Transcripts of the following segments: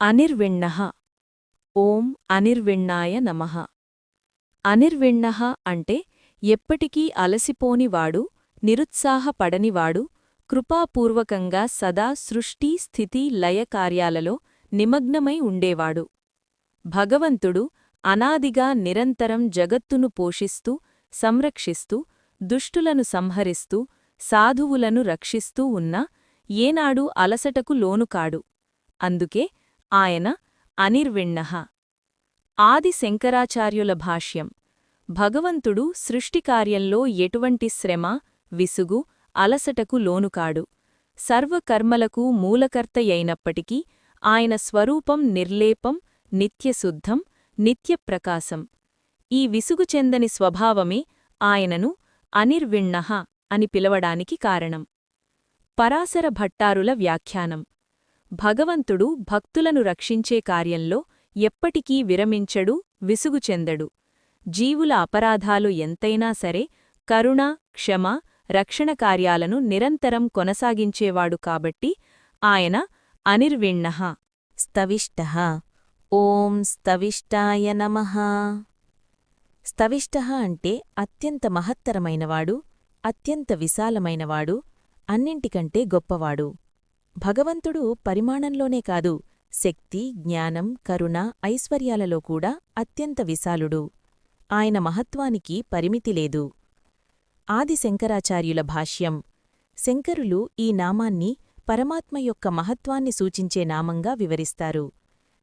అనిర్విణ్ణః. ఓం అనిర్విణ్ణాయ నమః. అనిర్విణ్ణః అంటే ఎప్పటికీ అలసిపోనివాడు నిరుత్సాహపడనివాడు కృపాపూర్వకంగా సదా సృష్టి స్థితి లయ కార్యాలలో నిమగ్నమై ఉండేవాడు. భగవంతుడు అనాదిగా నిరంతరం జగత్తును పోషిస్తూ సంరక్షిస్తూ దుష్టులను సంహరిస్తూ సాధువులను రక్షిస్తూ ఉన్నా ఏనాడు అలసటకు లోనుకాడు. అందుకే ఆయన అనిర్విణ్ణః. ఆది శంకరాచార్యుల భాష్యం. భగవంతుడు సృష్టికార్యంలో ఎటువంటి శ్రమ విసుగు అలసటకు లోనుకాడు. సర్వకర్మలకు మూలకర్తయైనప్పటికీ ఆయన స్వరూపం నిర్లేపం నిత్యశుద్ధం నిత్యప్రకాశం. ఈ విసుగు చెందని స్వభావమే ఆయనను అనిర్విణ్ణః అని పిలవడానికి కారణం. పరాశర భట్టారుల వ్యాఖ్యానం. భగవంతుడు భక్తులను రక్షించే కార్యంలో ఎప్పటికీ విరమించడు విసుగు చెందడు. జీవుల అపరాధాలు ఎంతైనా సరే కరుణ క్షమ రక్షణ కార్యాలను నిరంతరం కొనసాగించేవాడు కాబట్టి ఆయన అనిర్విణ్ణః. స్తవిష్టః. ఓం స్తవిష్టాయ నమః. స్తవిష్ట అంటే అత్యంత మహత్తరమైనవాడు అత్యంత విశాలమైనవాడు అన్నింటికంటే గొప్పవాడు. భగవంతుడు పరిమాణంలోనే కాదు శక్తి జ్ఞానం కరుణ ఐశ్వర్యాలలో కూడా అత్యంత విశాలుడు. ఆయన మహత్వానికి పరిమితి లేదు. ఆది శంకరాచార్యుల భాష్యం శంకరులు ఈ నామాన్ని పరమాత్మ యొక్క మహత్వాన్ని సూచించే నామంగా వివరిస్తారు.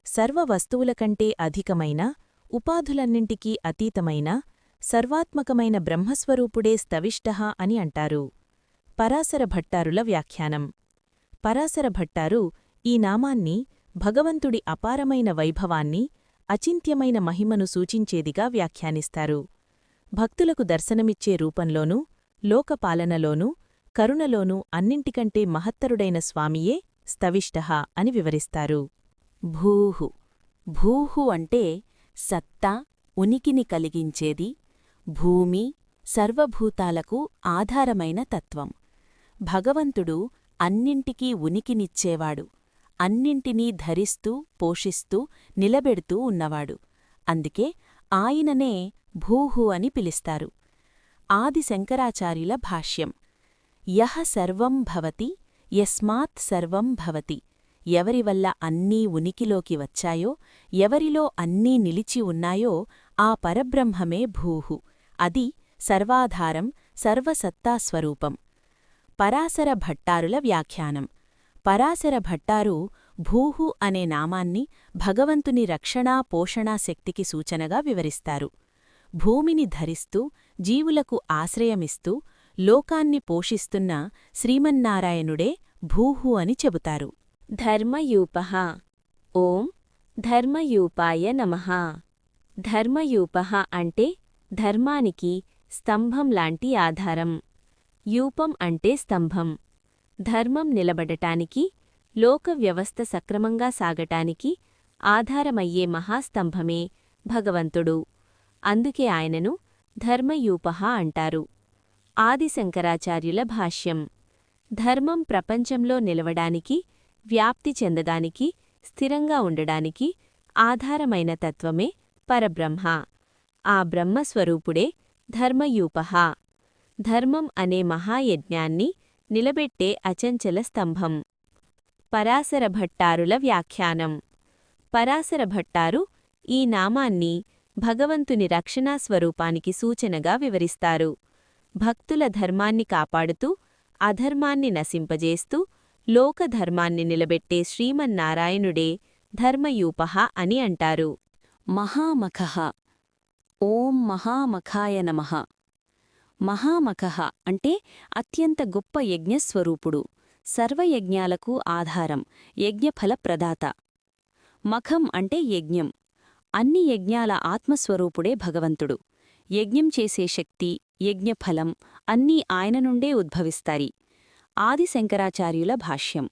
సర్వ వస్తువుల కంటే అధికమైన ఉపాధులన్నింటికీ అతీతమైన సర్వాత్మకమైన బ్రహ్మస్వరూపుడే స్తవిష్ట అని అంటారు. పరాశర భట్టారుల వ్యాఖ్యానం. పరాశర భట్టారు ఈ నామాన్ని భగవంతుడి అపారమైన వైభవాన్ని అచింత్యమైన మహిమను సూచించేదిగా వ్యాఖ్యానిస్తారు. భక్తులకు దర్శనమిచ్చే రూపంలోనూ లోకపాలనలోనూ కరుణలోనూ అన్నింటికంటే మహత్తరుడైన స్వామియే స్తవిష్టః అని వివరిస్తారు. భూహు. భూహు అంటే సత్తా ఉనికిని కలిగించేది భూమి సర్వభూతాలకు ఆధారమైన తత్వం. భగవంతుడు అన్నింటికీ ఉనికినిచ్చేవాడు. అన్నింటినీ ధరిస్తూ పోషిస్తూ నిలబెడుతూ ఉన్నవాడు. అందుకే ఆయననే భూహు అని పిలుస్తారు. ఆది శంకరాచార్యుల భాష్యం. యహ సర్వం భవతి యస్మాత్ సర్వం భవతి. ఎవరివల్ల అన్నీ ఉనికిలోకి వచ్చాయో ఎవరిలో అన్నీ నిలిచి ఉన్నాయో ఆ పరబ్రహ్మమే భూహు. అది సర్వాధారం సర్వసత్తాస్వరూపం. పరాశర భట్టారుల వ్యాఖ్యానం. పరాశర భట్టారు భూహు అనే నామాన్ని భగవంతుని రక్షణా పోషణా శక్తికి సూచనగా వివరిస్తారు. భూమిని ధరిస్తూ జీవులకు ఆశ్రయమిస్తూ లోకాన్ని పోషిస్తున్న శ్రీమన్నారాయణుడే భూహు అని చెబుతారు. ధర్మయూప. ఓం ధర్మయూపాయ నమః. ధర్మయూపః అంటే ధర్మానికి స్తంభం లాంటి ఆధారం. యూపం అంటే స్తంభం. ధర్మం నిలబడటానికి లోక వ్యవస్థ సక్రమంగా సాగటానికి ఆధారమయ్యే మహాస్తంభమే భగవంతుడు. అందుకే ఆయనను ధర్మయూపః అంటారు. ఆదిశంకరాచార్యుల భాష్యం. ధర్మం ప్రపంచంలో నిలవడానికి వ్యాప్తి చెందడానికి స్థిరంగా ఉండడానికి ఆధారమైన తత్వమే పరబ్రహ్మ. ఆ బ్రహ్మస్వరూపుడే ధర్మయూపః ధర్మం అనే మహాయజ్ఞాన్ని నిలబెట్టే అచంచల స్తంభం. పరాశర భట్టారుల వ్యాఖ్యానం. పరాశర భట్టారు ఈ నామాన్ని భగవంతుని రక్షణా స్వరూపానికి సూచనగా వివరిస్తారు. భక్తుల ధర్మాన్ని కాపాడుతూ అధర్మాన్ని నశింపజేస్తూ లోకధర్మాన్ని నిలబెట్టే శ్రీమన్నారాయణుడే ధర్మయూపః అని అంటారు. మహామఖః. ఓం మహామఖాయ నమః. మహామఖః అంటే అత్యంత గొప్ప యజ్ఞస్వరూపుడు సర్వయజ్ఞాలకు ఆధారం యజ్ఞఫల ప్రదాత మఖం అంటే యజ్ఞం. అన్ని యజ్ఞాల ఆత్మస్వరూపుడే భగవంతుడు. యజ్ఞం చేసే శక్తి యజ్ఞఫలం అన్నీ ఆయన నుండే ఉద్భవిస్తాయి. ఆదిశంకరాచార్యుల భాష్యం.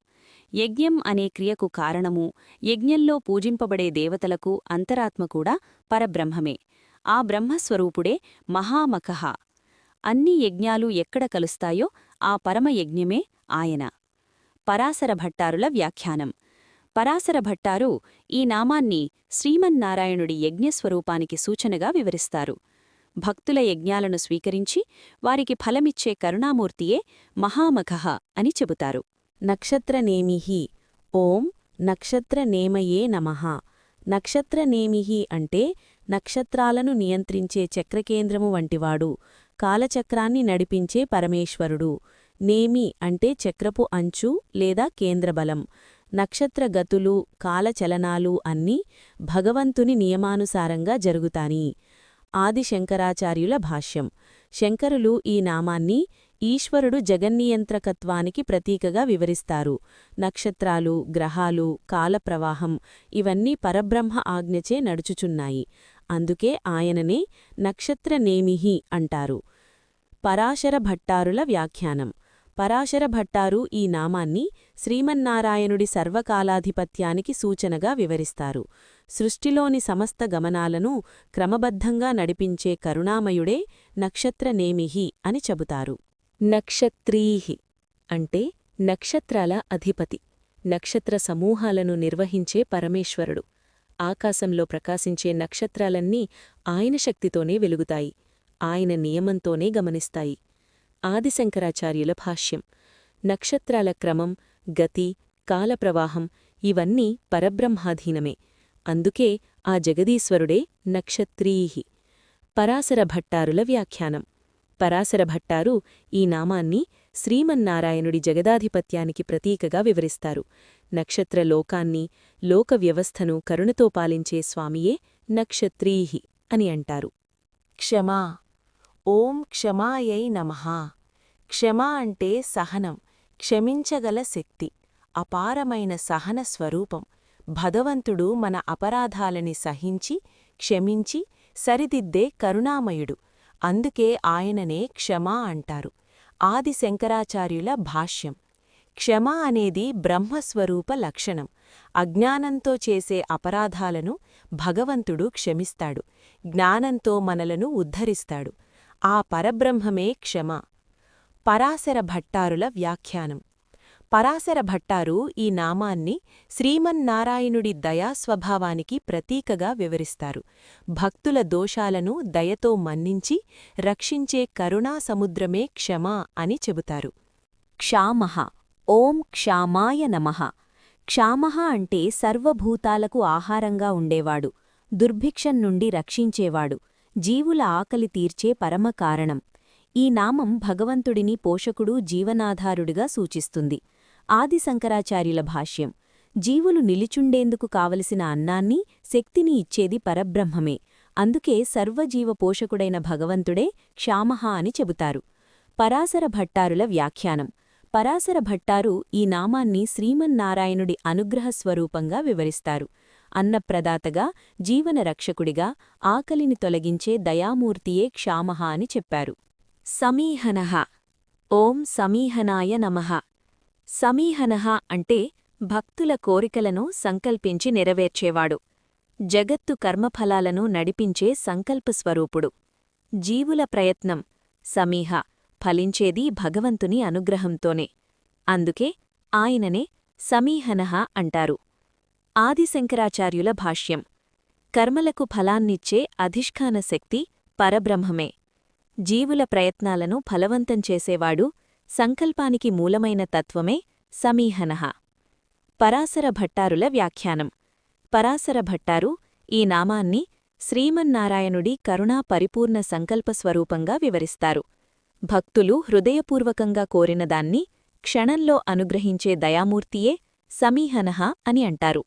యజ్ఞం అనే క్రియకు కారణము యజ్ఞంలో పూజింపబడే దేవతలకు అంతరాత్మ కూడా పరబ్రహ్మమే. ఆ బ్రహ్మస్వరూపుడే మహామఖః. అన్ని యజ్ఞాలు ఎక్కడ కలుస్తాయో ఆ పరమయజ్ఞమే ఆయన. పరాశర భట్టారుల వ్యాఖ్యానం. పరాశర భట్టారు ఈ నామాన్ని శ్రీమన్నారాయణుడి యజ్ఞస్వరూపానికి సూచనగా వివరిస్తారు. భక్తుల యజ్ఞాలను స్వీకరించి వారికి ఫలమిచ్చే కరుణామూర్తియే మహామఘః అని చెబుతారు. నక్షత్రనేమిహి? ఓం నక్షత్రనేమయే నమః. నక్షత్రనేమిహి అంటే నక్షత్రాలను నియంత్రించే చక్రకేంద్రము వంటివాడు. కాలచక్రాన్ని నడిపించే పరమేశ్వరుడు. నేమి అంటే చక్రపు అంచు లేదా కేంద్రబలం. నక్షత్రగతులు కాలచలనాలు అన్నీ భగవంతుని నియమానుసారంగా జరుగుతాని ఆది శంకరాచార్యుల భాష్యం. శంకరులు ఈ నామాన్ని ఈశ్వరుడు జగన్నియంత్రకత్వానికి ప్రతీకగా వివరిస్తారు. నక్షత్రాలు గ్రహాలు కాలప్రవాహం ఇవన్నీ పరబ్రహ్మ ఆజ్ఞచే నడుచుచున్నాయి. అందుకే ఆయననే నక్షత్రనేమిహి అంటారు. పరాశర భట్టారుల వ్యాఖ్యానం. పరాశర భట్టారు ఈ నామాన్ని శ్రీమన్నారాయణుడి సర్వకాలాధిపత్యానికి సూచనగా వివరిస్తారు. సృష్టిలోని సమస్త గమనాలను క్రమబద్ధంగా నడిపించే కరుణామయుడే నక్షత్రనేమిహి అని చెబుతారు. నక్షత్రీహి అంటే నక్షత్రాల అధిపతి నక్షత్ర సమూహాలను నిర్వహించే పరమేశ్వరుడు. ఆకాశంలో ప్రకాశించే నక్షత్రాలన్నీ ఆయన శక్తితోనే వెలుగుతాయి. ఆయన నియమంతోనే గమనిస్తాయి. ఆదిశంకరాచార్యుల భాష్యం. నక్షత్రాల క్రమం గతి కాలప్రవాహం ఇవన్నీ పరబ్రహ్మాధీనమే. అందుకే ఆ జగదీశ్వరుడే నక్షత్రీహి. పరాశర భట్టారుల వ్యాఖ్యానం. పరాశర భట్టారు ఈ నామాన్ని శ్రీమన్నారాయణుడి జగదాధిపత్యానికి ప్రతీకగా వివరిస్తారు. నక్షత్ర లోకాన్ని లోక వ్యవస్థను కరుణతో పాలించే స్వామియే నక్షత్రీహి అని అంటారు. క్షమా! ఓం క్షమాయై నమ. క్షమ అంటే సహనం క్షమించగల శక్తి అపారమైన సహన స్వరూపం. భగవంతుడు మన అపరాధాలని సహించి క్షమించి సరిదిద్దే కరుణామయుడు. అందుకే ఆయననే క్షమా అంటారు. ఆది శంకరాచార్యుల భాష్యం. క్షమ అనేది బ్రహ్మస్వరూప లక్షణం. అజ్ఞానంతో చేసే అపరాధాలను భగవంతుడు క్షమిస్తాడు. జ్ఞానంతో మనలను ఉద్ధరిస్తాడు. ఆ పరబ్రహ్మమే క్షమ. పరాశర భట్టారుల వ్యాఖ్యానం. పరాశర భట్టారు ఈ నామాన్ని శ్రీమన్నారాయణుడి దయాస్వభావానికి ప్రతీకగా వివరిస్తారు. భక్తుల దోషాలను దయతో మన్నించి రక్షించే కరుణాసముద్రమే క్షమ అని చెబుతారు. క్షామః. ఓం క్షామాయ నమః. క్షామః అంటే సర్వభూతాలకు ఆహారంగా ఉండేవాడు దుర్భిక్షం నుండి రక్షించేవాడు. జీవుల ఆకలి తీర్చే పరమకారణం ఈ నామం భగవంతుడిని పోషకుడు జీవనాధారుడిగా సూచిస్తుంది. ఆది శంకరాచార్యుల భాష్యం జీవులు నిలిచుండేందుకు కావలసిన అన్నాన్ని శక్తిని ఇచ్చేది పరబ్రహ్మమే. అందుకే సర్వజీవ పోషకుడైన భగవంతుడే క్షామహ అని చెబుతారు. పరాశర భట్టారుల వ్యాఖ్యానం పరాశర భట్టారు ఈ నామాన్ని శ్రీమన్నారాయణుడి అనుగ్రహ స్వరూపంగా వివరిస్తారు. అన్నప్రదాతగా జీవన రక్షకుడిగా ఆకలిని తొలగించే దయామూర్తియే క్షామహ అని చెప్పారు. సమీహనః. ఓం సమీహనాయ నమః. సమీహనః అంటే భక్తుల కోరికలను సంకల్పించి నెరవేర్చేవాడు. జగత్తు కర్మఫలాలను నడిపించే సంకల్పస్వరూపుడు. జీవుల ప్రయత్నం సమీహ ఫలించేది భగవంతుని అనుగ్రహంతోనే. అందుకే ఆయననే సమీహనః అంటారు. ఆదిశంకరాచార్యుల భాష్యం. కర్మలకు ఫలాన్నిచ్చే అధిష్ఠాన శక్తి పరబ్రహ్మమే. జీవుల ప్రయత్నాలను ఫలవంతం చేసేవాడు సంకల్పానికి మూలమైన తత్వమే సమీహనః. పరాశర భట్టారుల వ్యాఖ్యానం. పరాశర భట్టారు ఈ నామాన్ని శ్రీమన్నారాయణుడి కరుణా పరిపూర్ణ సంకల్పస్వరూపంగా వివరిస్తారు. భక్తులు హృదయపూర్వకంగా కోరినదాన్ని క్షణంలో అనుగ్రహించే దయామూర్తియే సమీహనః అని అంటారు.